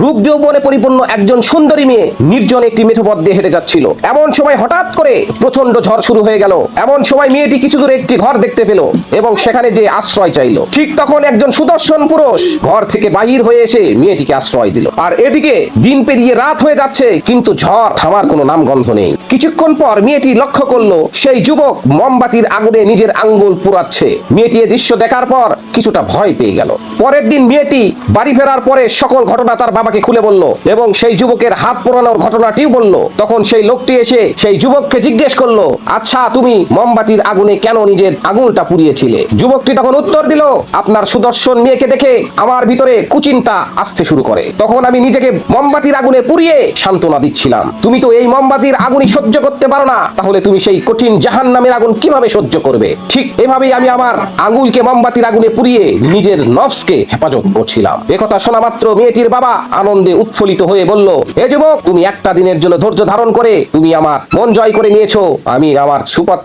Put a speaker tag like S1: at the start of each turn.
S1: রূপ যৌবনে পরিপূর্ণ একজন সুন্দরী মেয়ে নির্জন একটি মেঠো পথ দিয়ে হেঁটে যাচ্ছিল। এমন সময় হঠাৎ করে প্রচণ্ড ঝড় শুরু হয়ে গেল। এমন সময় মেয়েটি কিছু দূরে একটি ঘর দেখতে পেল এবং সেখানে যে আশ্রয় চাইল। ঠিক তখন একজন সুদর্শন পুরুষ ঘর থেকে বাহির হয়ে এসে মেয়েটিকে আশ্রয় দিল। আর এদিকে দিন পেরিয়ে রাত হয়ে যাচ্ছে, কিন্তু ঝড় থামার কোনো নামগন্ধ নেই। কিছুক্ষণ পর মেয়েটি লক্ষ্য করল, সেই যুবক মোমবাতির আগুনে নিজের আঙ্গুল পুরাচ্ছে মেয়েটি দৃশ্য দেখার পর কিছুটা ভয় পেয়ে গেল। পরের দিন মেয়েটি বাড়ি ফেরার পরে সকল ঘটনা তার বাবাকে খুলে বলল এবং সেই যুবকের হাত পোড়ানোর ঘটনাটিও বলল। তখন সেই লোকটি এসে সেই যুবককে জিজ্ঞেস করল আচ্ছা তুমি মোমবাতির আগুনে কেন নিজের আঙুলটা পুড়িয়েছিলে? যুবকটি তখন উত্তর দিল, আপনার সুদর্শন মেয়েকে দেখে আমার ভিতরে কুচিন্তা আসতে শুরু করে। তখন আমি নিজেকে মোমবাতির আগুনে পুড়িয়ে সান্ত্বনা দিচ্ছিলাম। তুমি তো এই মোমবাতির আগুনই সহ্য করতে পারো না, তাহলে তুমি সেই কঠিন জাহান নামের আগুন কীভাবে সহ্য করবে? ঠিক এভাবেই আমি আমার আঙুলকে মোমবাতির আগুনে পুড়িয়ে নিজের নফসকে হেফাজত করছিলাম। একথা শোনা মাত্র মেয়েটির বাবা আনন্দে উৎফুল্লিত হয়ে বলল এ যুবক, তুমি একটা দিনের জন্য ধৈর্য ধারণ করে, তুমি আমার মন জয় করে নিয়েছো। আমি আমার সুপথ